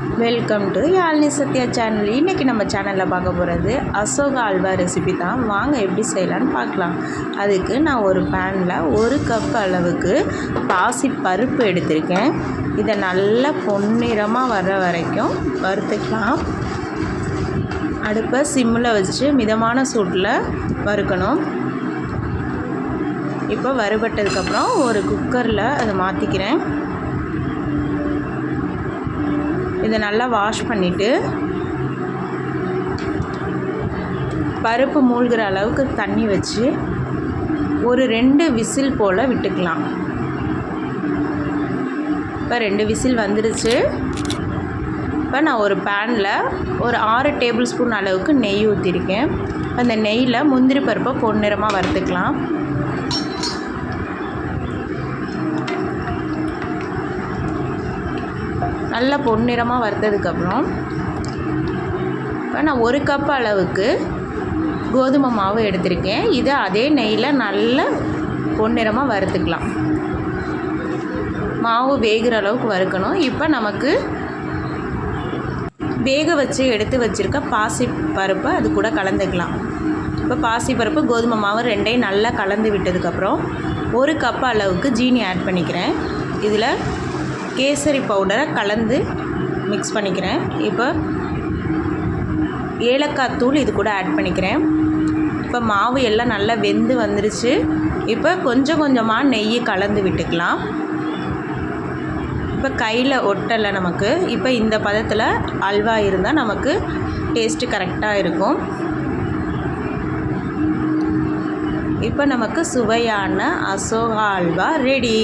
Welcome to Yazhni Sathya channel இன்றைக்கி நம்ம சேனலில் பார்க்க போகிறது அசோகா அல்வா ரெசிபி தான். வாங்க எப்படி செய்யலான்னு பார்க்கலாம். அதுக்கு நான் ஒரு பேனில் ஒரு கப் அளவுக்கு பாசி பருப்பு எடுத்திருக்கேன். இதை நல்லா பொன்னிறமாக வர்ற வரைக்கும் வறுத்துக்கலாம். அடுப்பை சிம்மில் வச்சு மிதமான சூட்டில் வறுக்கணும். இப்போ வறுபட்டதுக்கப்புறம் ஒரு குக்கரில் அதை மாற்றிக்கிறேன் இதை நல்லா வாஷ் பண்ணிவிட்டு பருப்பு மூழ்கிற அளவுக்கு தண்ணி வச்சு ஒரு ரெண்டு விசில் போல் விட்டுக்கலாம். இப்போ ரெண்டு விசில் வந்துடுச்சு இப்போ நான் ஒரு பேனில் ஒரு ஆறு டேபிள் ஸ்பூன் அளவுக்கு நெய் ஊற்றிருக்கேன் அந்த நெய்யில் முந்திரி பருப்பை பொன்னிறமாக வறுத்துக்கலாம். நல்லா பொன்னிறமாக வறுத்ததுக்கப்புறம் இப்போ நான் ஒரு கப் அளவுக்கு கோதுமை மாவு எடுத்திருக்கேன். இதை அதே நெய்யில் நல்லா பொன்னிறமாக வறுத்துக்கலாம். மாவு வேகிற அளவுக்கு வறுக்கணும். இப்போ நமக்கு வேக வச்சு எடுத்து வச்சுருக்க பாசி பருப்பை அது கூட கலந்துக்கலாம். இப்போ பாசி பருப்பு கோதுமை மாவு ரெண்டையும் நல்லா கலந்து விட்டதுக்கப்புறம் ஒரு கப் அளவுக்கு ஜீனி ஆட் பண்ணிக்கிறேன். இதில் கேசரி பவுடரை கலந்து மிக்ஸ் பண்ணிக்கிறேன். இப்போ ஏலக்காய் தூள் இது கூட ஆட் பண்ணிக்கிறேன். இப்போ மாவு எல்லாம் நல்லா வெந்து வந்துருச்சு. இப்போ கொஞ்சம் கொஞ்சமாக நெய் கலந்து விட்டுக்கலாம். இப்போ கையில் ஒட்டலை நமக்கு. இப்போ இந்த பதத்தில் அல்வா இருந்தால் நமக்கு டேஸ்ட்டு கரெக்டாக இருக்கும். இப்போ நமக்கு சுவையான அசோகா அல்வா ரெடி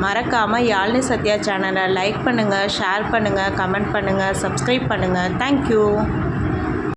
மறக்காமல் யாழ்னி சத்யா சேனலை லைக் பண்ணுங்கள் ஷேர் பண்ணுங்கள் கமெண்ட் பண்ணுங்கள் சப்ஸ்கிரைப் பண்ணுங்கள் தேங்க்யூ